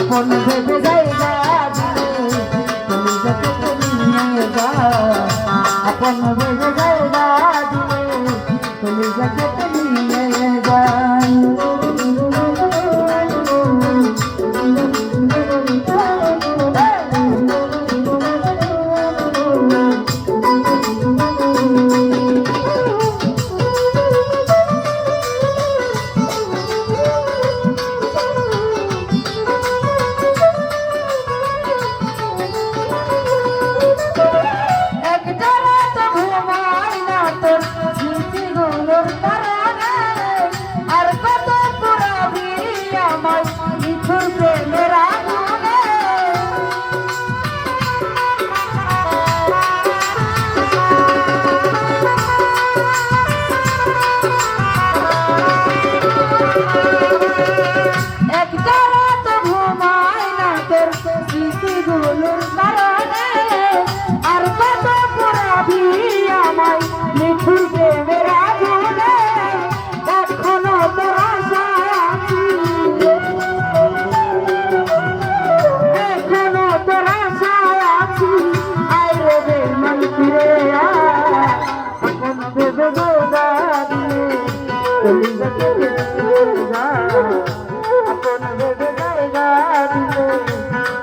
কখন ভেবে যাই তুমি যাতে তুমি নিয়ে যা আপন ভেবে যাই তুমি যাতে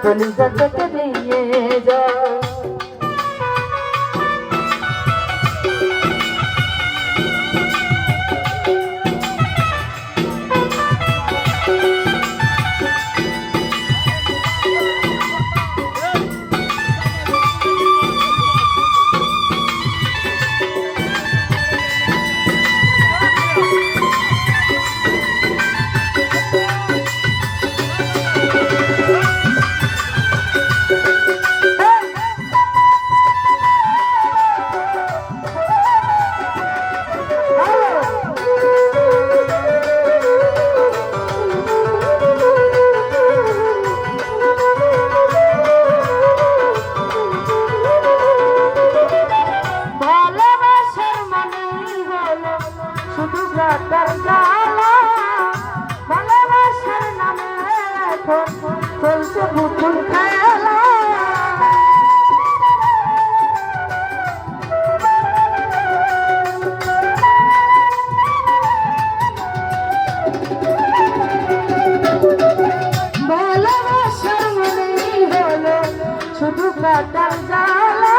কলিজা থেকে টাকার জালা ভালোবাসার নামে এখন চলছে পুতুল খেলা ভালোবাসার মনে হলো শুধু কাটার জালা।